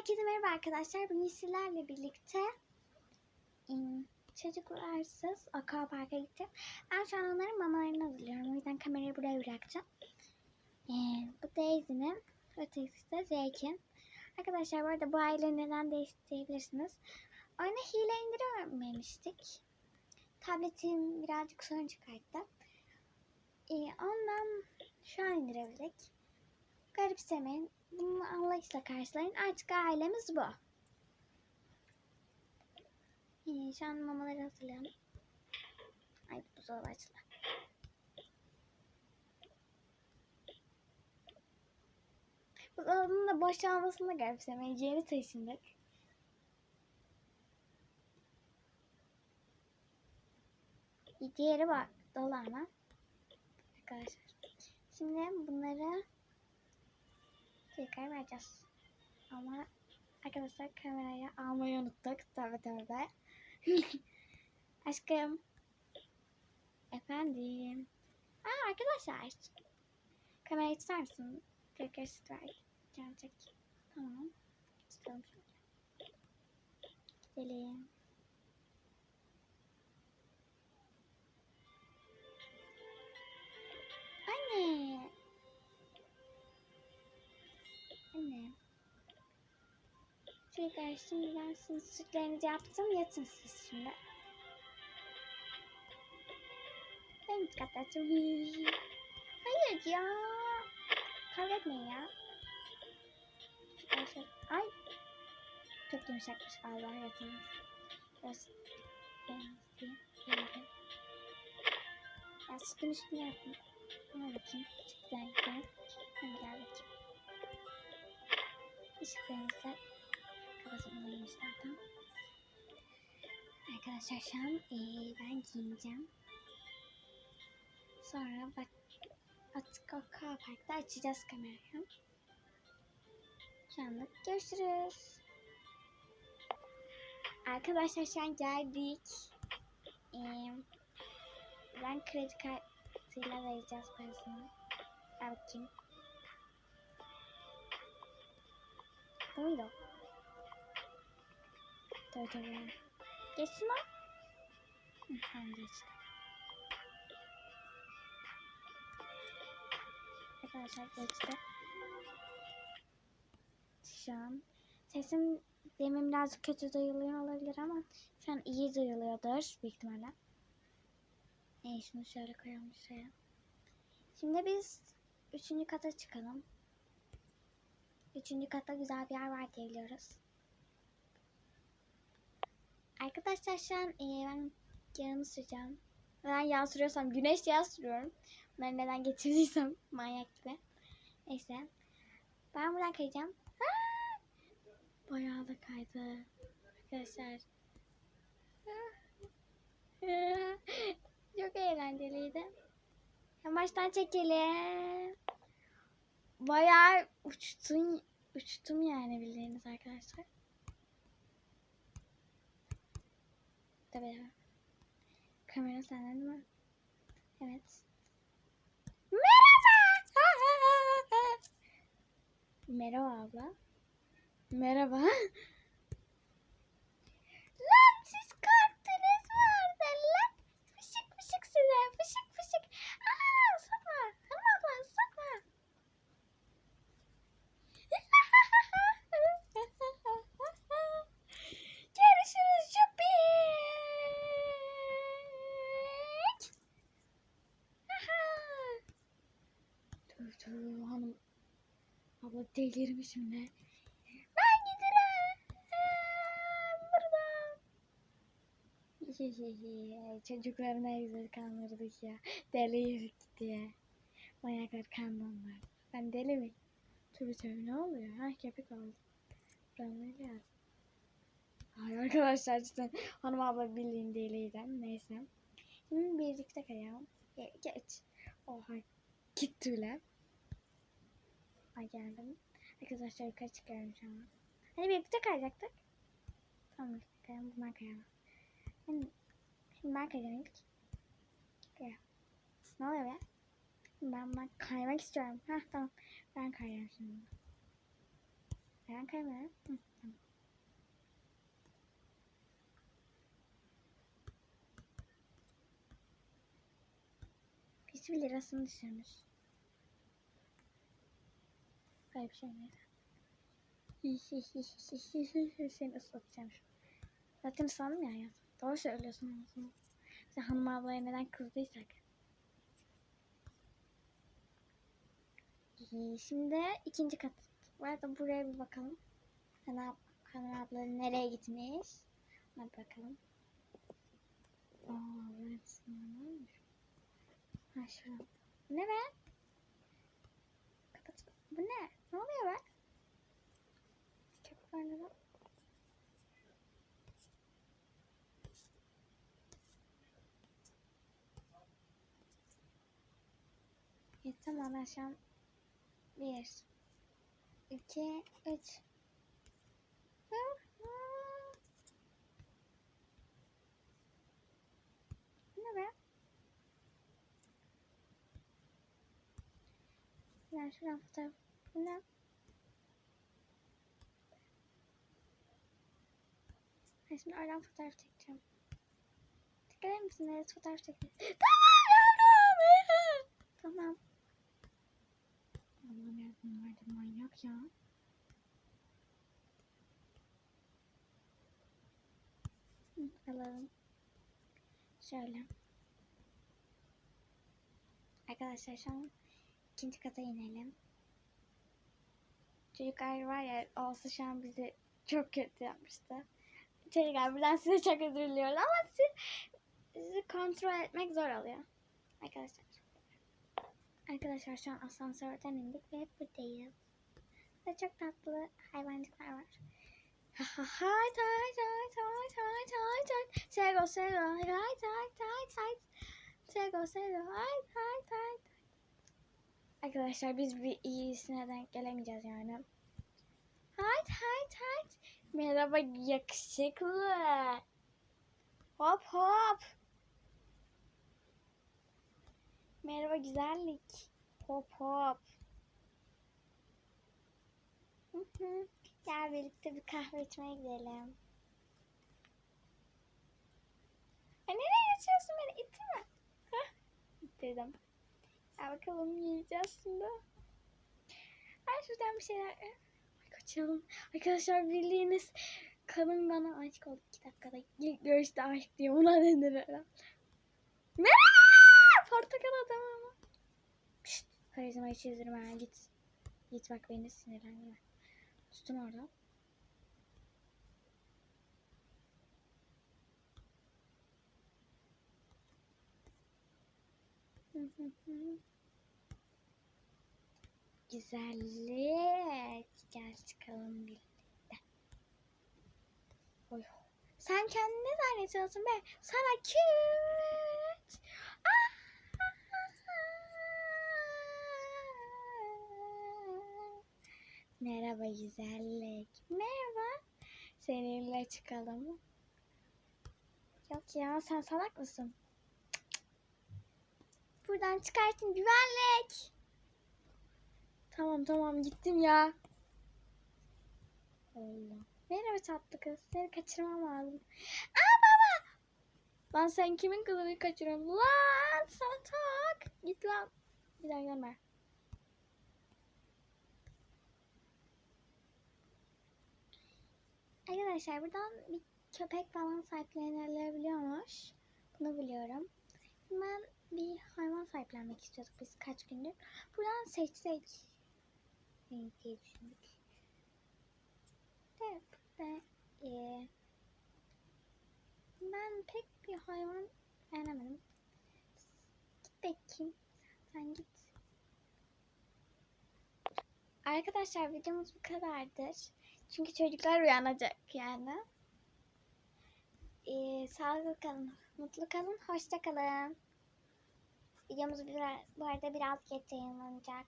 Herkese merhaba arkadaşlar. Bugün sizlerle birlikte çocuklarsız aquaparka gideceğim. Ben şu an onların mamalarını hazırlıyorum. O yüzden kamerayı buraya bırakacağım. Ee, bu Daisy'nin, ötekisi de Jake'in. Arkadaşlar bu arada bu aile neden değiştirebilirsiniz. Oyuna hile indirememiştik. Tabletim birazcık sorun çıkarttı. Ee, ondan şu an indirebildik. Garipsemeyin. Bunu anlayışla karşılayın. Artık ailemiz bu. Ee, şu an mamaları hazırlayalım. Ay buzdolabı açıldı. Buzdolabının da boşalmasını garipsemeyin. Yeni taşındık. Diğeri var. Dolu ama. Arkadaşlar. Şimdi bunları tekrar vereceğiz. Ama arkadaşlar kamerayı almayı unuttuk. Tabi tabi. Aşkım. Efendim. Aa arkadaşlar. Kamerayı tutar mısın? Tekrar ver. Gelecek. Tamam. Tutalım şöyle. Gidelim. Anne. Anne. Çocuklar şimdi ben sizin sütlerinizi yaptım. Yatın siz şimdi. Ben kapatacağım. Hayır ya. Kavga etmeyin ya. Ay. Çok yumuşakmış Allah yatın. Biraz. Ya sütün üstüne yapın. Buna bakayım. Çok güzel gel bakayım. Işıklarımızı kapatalım zaten. Arkadaşlar şu an ee, ben giyineceğim. Sonra bak artık o parkta açacağız kamerayı. Şu anlık görüşürüz. Arkadaşlar şu an geldik. Ee, ben kredi kartıyla vereceğiz parasını. Al bakayım. Bu muydu? Tabii tabii. Geçsin lan. Tamam geçti. Arkadaşlar geçti. Şu an sesim demin birazcık kötü duyuluyor olabilir ama şu an iyi duyuluyordur büyük ihtimalle. E, şunu şöyle koyalım şuraya. Şimdi biz üçüncü kata çıkalım. Üçüncü katta güzel bir yer var diye biliyoruz. Arkadaşlar şu an e, ben yağını süreceğim. Ben yağ sürüyorsam güneş yağı sürüyorum. Bunları neden getirdiysem manyak gibi. Neyse. Ben buradan kayacağım. Aa! Bayağı da kaydı. Arkadaşlar. Çok eğlenceliydi. En baştan çekelim. Bayağı uçtun, uçtum yani bildiğiniz arkadaşlar. Tabii. Kamera senden mi? Evet. Merhaba. Merhaba abla. Merhaba. Lan siz kalktınız mı orada lan? Fışık fışık size. Fışık fışık. Aa sokma. Hanım abla sokma. Görüşürüz Şupik. Dur dur hanım. Abla delirmiş mi ne? Ben giderim. Buradan. Çocukları ne güzel kandırdık ya. Deliydik diye. Manyaklar kandırdılar. Ben deli mi? Tabii tabii ne oluyor? Ha köpek oldu. Ben ne lazım? Ay arkadaşlar cidden hanım abla bildiğin deliydi. Neyse. Şimdi birlikte kayalım. Ge- Geç. Oha. Gitti bile. Ay geldim. Arkadaşlar yukarı çıkıyorum şu an. Hani birlikte kayacaktık. Tamam birlikte kayalım. Bundan kayalım. Hani, şimdi ben kayacağım ilk. Kaya. Ne oluyor be? Ben bundan kaymak istiyorum. Hah tamam. Ben kayacağım şimdi. Kaymayan kaymayan. Hı, tamam. Lirasını düşürmüş. Böyle bir şey mi? Seni ıslatacağım şu. Zaten ıslandım ya hayatım. Doğru söylüyorsun aslında. Sen hanım ablaya neden kızdıysak. İyi, Şimdi ikinci kat. Bu arada buraya bir bakalım. Hanım, hanım abla nereye gitmiş? Hadi bakalım. Aa, burası ne olmuş? Ha şurada. Ne be? Kapat. Bu ne? Ne oluyor be? Köpekler neden? İyi tamam ben şu an bir, iki, üç. Ne be? Ben şuradan fotoğraf. Ne? Ben şimdi oradan fotoğraf çekeceğim. Çekilir misin? Evet fotoğraf çekeceğim. Tamam yavrum. Tamam. Allah'ım ya bunlar da manyak ya. Alalım. Şöyle. Arkadaşlar şu an ikinci kata inelim. Çocuklar var ya olsa şu an bizi çok kötü yapmıştı. Çocuklar buradan size çok özür diliyoruz ama sizi, sizi kontrol etmek zor oluyor. Arkadaşlar. Arkadaşlar şu an asansörden indik ve buradayız. Ve çok tatlı hayvancıklar var. Hay hay hay hay hay hay hay Sego sego hay hay hay hay Sego sego hay hay hay Arkadaşlar biz bir iyisine denk gelemeyeceğiz yani. Hay hay hay Merhaba yakışıklı. Hop hop. Merhaba güzellik. Hop hop. Hı hı. Gel birlikte bir kahve içmeye gidelim. Ay nereye geçiyorsun beni? İttirme. Hah. İttirdim. Gel bakalım yiyeceğiz şimdi. Ay şuradan bir şeyler. Ay kaçalım. Arkadaşlar bildiğiniz kadın bana aşık oldu. iki dakikada ilk görüşte aşık diyor. Buna denir herhalde. Merhaba! Portakal adam ama. Pişt. Karizmayı çizdirme. Git. Git bak beni sinirlendirme. Tutun orada. Güzellik. Gel çıkalım birlikte. Oy. Sen kendini ne zannediyorsun be? Sana küt. Merhaba güzellik. Merhaba. Seninle çıkalım? Yok ya sen salak mısın? Buradan çıkartın güvenlik. Tamam tamam gittim ya. Allah. Merhaba tatlı kız. Seni kaçırmam lazım. Aa baba. Lan sen kimin kızını kaçırıyorsun? Lan sana tak. Git lan. Bir daha gelme. Arkadaşlar buradan bir köpek falan sahiplenilebiliyormuş. Bunu biliyorum. Ben bir hayvan sahiplenmek istiyorduk biz kaç gündür. Buradan seçsek diye düşündük. Evet, ve e, ben pek bir hayvan beğenemedim. Git bakayım. Sen git. Arkadaşlar videomuz bu kadardır. Çünkü çocuklar uyanacak yani. Ee, sağlıklı kalın, mutlu kalın, hoşça kalın. Videomuz bu arada biraz geç yayınlanacak.